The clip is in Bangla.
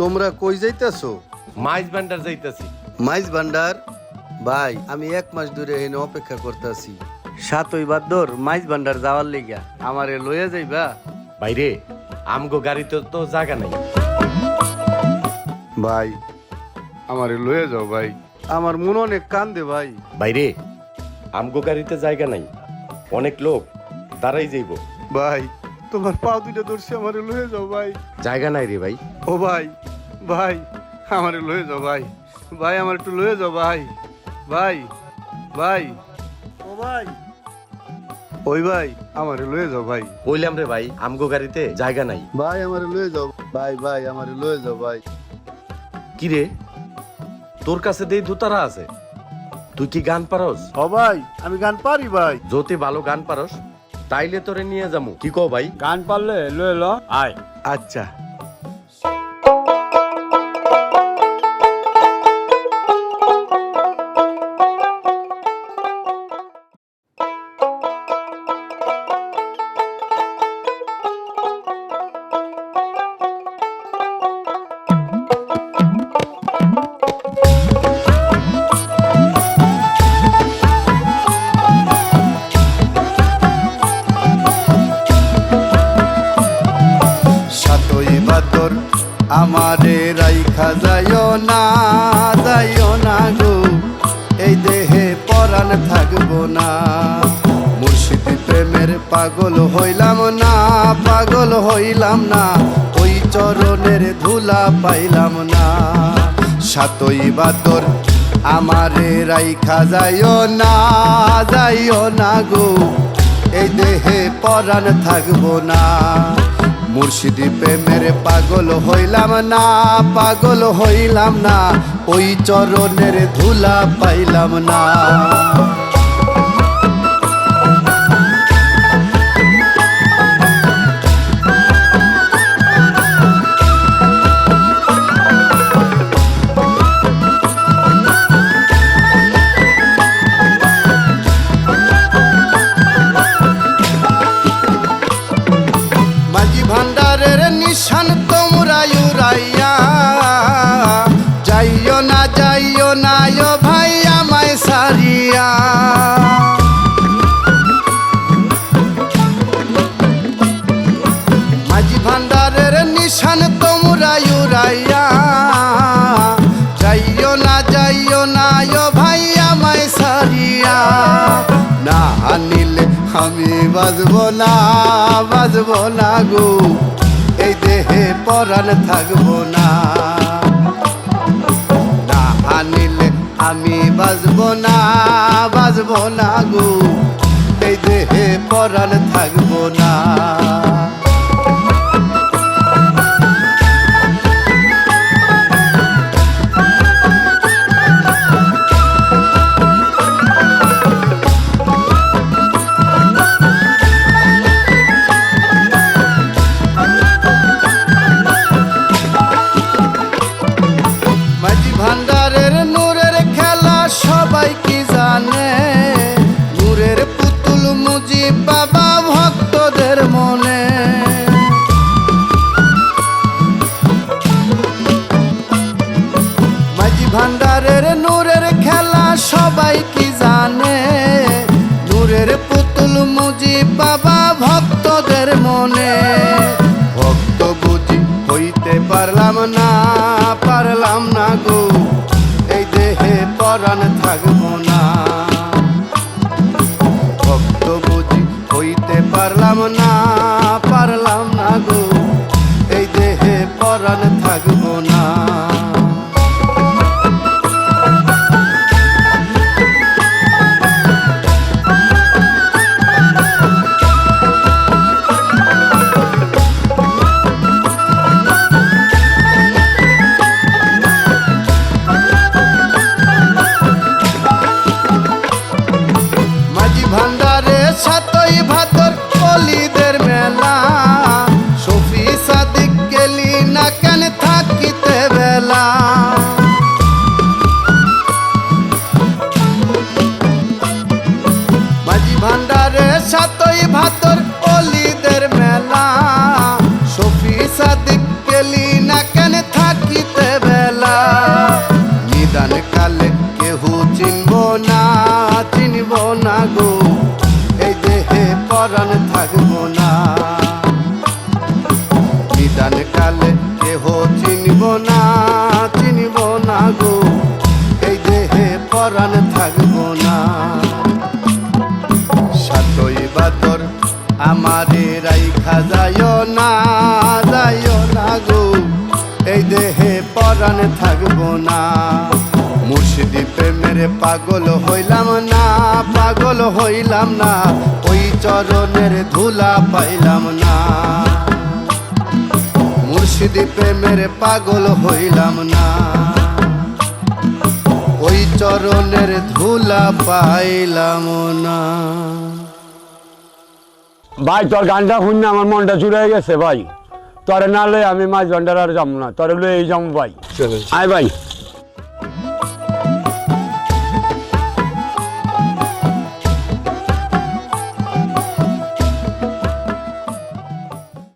তোমরা কই যাইতাছো? মাইজ ভান্ডার যাইতাছি। মাইজ ভান্ডার? ভাই আমি এক মাস ধরে এখানে অপেক্ষা করতেছি। সাতই বাদর মাইজ ভান্ডার যাওয়ার লিগা আমারে লইয়া যাইবা? বাইরে আমগো গাড়িতে তো জায়গা নাই। ভাই আমারে লইয়া যাও ভাই। আমার মন অনেক কান্দে ভাই। বাইরে আমগো গাড়িতে জায়গা নাই। অনেক লোক দাঁড়াই যাইব। ভাই তোমার পা দুইটা ধরছে আমারে লইয়া যাও ভাই। জায়গা নাই রে ভাই। ও ভাই ভাই আমারে লয়ে যাও ভাই। ভাই আমার একটু লয়ে যাও ভাই। ভাই ভাই। ও ভাই ওই ভাই আমারে লয়ে যাও ভাই। কইলাম রে ভাই আমগো গাড়িতে জায়গা নাই। ভাই আমারে লয়ে যাও। ভাই ভাই আমারে লয়ে যাও ভাই। কি রে? তোর কাছে দেই দুতারা আছে। তুই কি গান পারস? ও ভাই আমি গান পারি ভাই। যদি ভালো গান পারস তাইলে তোরে নিয়ে যামু। কি কো ভাই? গান পারলে লয়ে ল। আয়। আচ্ছা। আমারে রাইখা যাইও না যাইও না গো। এই দেহে পরাণ থাকব না। মুর্শিদ প্রেমের পাগল হইলাম না, পাগল হইলাম না। ওই চরণের ধুলা পাইলাম না। সাতই বাদর আমারে রাইখা যাইও না যাইও না গো। এই দেহে পরাণ থাকব না। মুর্শিদি প্রেমের পাগল হইলাম না পাগল হইলাম না ওই চরণের ধুলা পাইলাম না। বাজবো না বাজবো না গো। এই দেহে পরাণ থাকব না। না আনিলে আমি বাজবো না বাজবো না গো। এই দেহে পরাণ থাকব না। ভান্ডারের নূরের খেলা সবাই কি জানে? নূরের পুতুল মুজি বাবা ভক্তদের মনে। ভক্ত বুঝি হইতে পারলাম না পারলাম না গো। এই দেহে পরাণ থাকব না। ভক্ত বুঝি হইতে পারলাম না পারলাম না গো। এই দেহে পরাণ থাকব না। চিনিব না চিনিব না গো। এই দেহে পরাণ থাকব না। সাতই বাতর আমারে রাইখা যায় না যায় না গো। এই দেহে পরাণ থাকব না। মুর্শিদি প্রেমের পাগল হইলাম না, পাগল হইলাম না। ওই চরণের ধুলা পাইলাম না। মুর্শিদি প্রেমের পাগল হইলাম না। ওই চরণের ধুলা পাইলাম না। ভাই তোর গানটা শুনে আমার মনটা চুরে গেছে ভাই। তোরে না লই আমি মাছ ভান্ডার আর যাব না তোরে লই যাব ভাই। আয় ভাই।